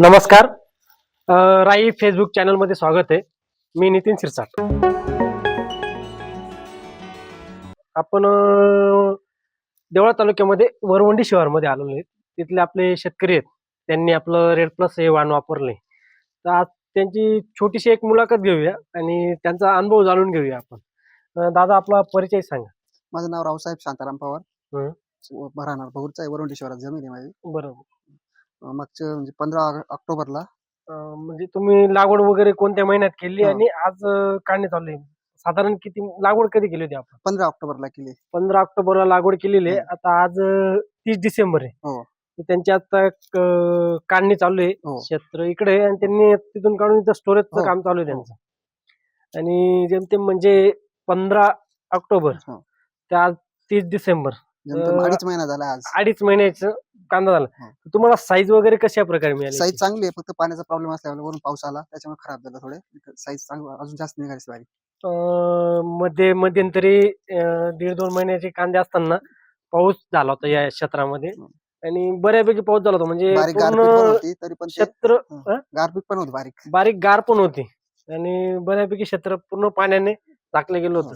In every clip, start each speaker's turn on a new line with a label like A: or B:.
A: नमस्कार. राई फेसबुक चॅनलमध्ये स्वागत आहे. मी नितीन सिरसाट आपण देवळा तालुक्यामध्ये वरवंडी शिवारमध्ये आलेलो आहे. तिथले आपले शेतकरी आहेत. त्यांनी आपलं रेड प्लस हे वाण वापरले तर आज त्यांची छोटीशी एक मुलाखत घेऊया आणि त्यांचा अनुभव जाणून घेऊया आपण. दादा आपला परिचय सांगा.
B: माझं नाव रावसाहेब शांताराम पवार.
A: हं.
B: राहणार भगूरचा आहे वरुंडी शहरात जमीन आहे माझी.
A: बरोबर.
B: मागच्या म्हणजे पंधरा ऑक्टोबरला
A: अ, म्हणजे तुम्ही लागवड वगैरे कोणत्या महिन्यात केली
B: हा.
A: आणि आज अ, काढणे चालू आहे साधारण किती लागवड कधी केली होती आपण
B: पंधरा ऑक्टोबरला केली
A: पंधरा ऑक्टोबरला लागवड केलेली आहे. आता आज तीस डिसेंबर आहे
B: हो.
A: तर त्यांची आता क- काढणी चालू आहे
B: हो.
A: क्षेत्र इकडे आहे आणि त्यांनी तिथून काढून इथं स्टोरेजचं
B: हो.
A: काम चालू आहे त्यांचं आणि जेमतेम म्हणजे पंधरा ऑक्टोबर
B: हो.
A: ते आज तीस डिसेंबर
B: अडीच महिना झाला आज
A: अडीच महिन्याचं कांदा झाला. तुम्हाला साईज वगैरे कशा प्रकारे मिळाली
B: साईज चांगली आहे. फक्त पाण्याचा प्रॉब्लेम असल्यामुळे वरून पाऊस आला. त्याच्यामुळे खराब झाला थोडे. साईज चांगली अजून जास्त निघाली बारीक.
A: अं, मध्ये मध्यंतरी दीड दोन महिन्याचे कांदे असताना पाऊस झाला होता या क्षेत्रामध्ये. आणि बऱ्यापैकी पाऊस झाला होता. म्हणजे
B: पण तरी
A: क्षेत्र
B: गारपीट पण होती बारीक.
A: बारीक गार पण होती. आणि बऱ्यापैकी क्षेत्र पूर्ण पाण्याने झाकलं गेलं होतं.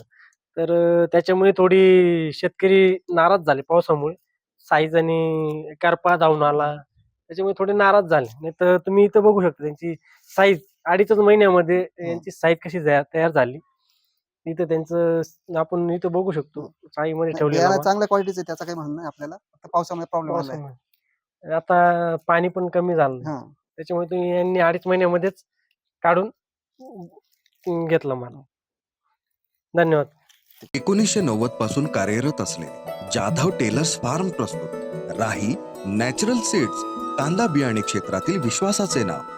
A: तर त्याच्यामुळे थोडी शेतकरी नाराज झाले पावसामुळे. साईज आणि करपा जाऊन आला. त्याच्यामुळे थोडे नाराज झाले. नाही तर तुम्ही इथं बघू शकता त्यांची साईज अडीचच महिन्यामध्ये यांची साईज कशी तयार झाली. इथं त्यांचं आपण इथं बघू शकतो. साईमध्ये माल.
B: चांगल्या क्वालिटीचं आहे त्याचा काही म्हणणं नाही आपल्याला. फक्त पावसामुळे प्रॉब्लेम.
A: आता पाणी पण कमी झालं
B: हा.
A: त्याच्यामुळे तुम्ही यांनी अडीच महिन्यामध्येच काढून घेतलं मला. धन्यवाद.
C: एकोणीसशे नव्वदपासून कार्यरत असलेले जाधव टेलर्स फार्म प्रस्तुत. राही नॅचरल सीड्स कांदा बियाणे क्षेत्रातील विश्वासाचे नाव.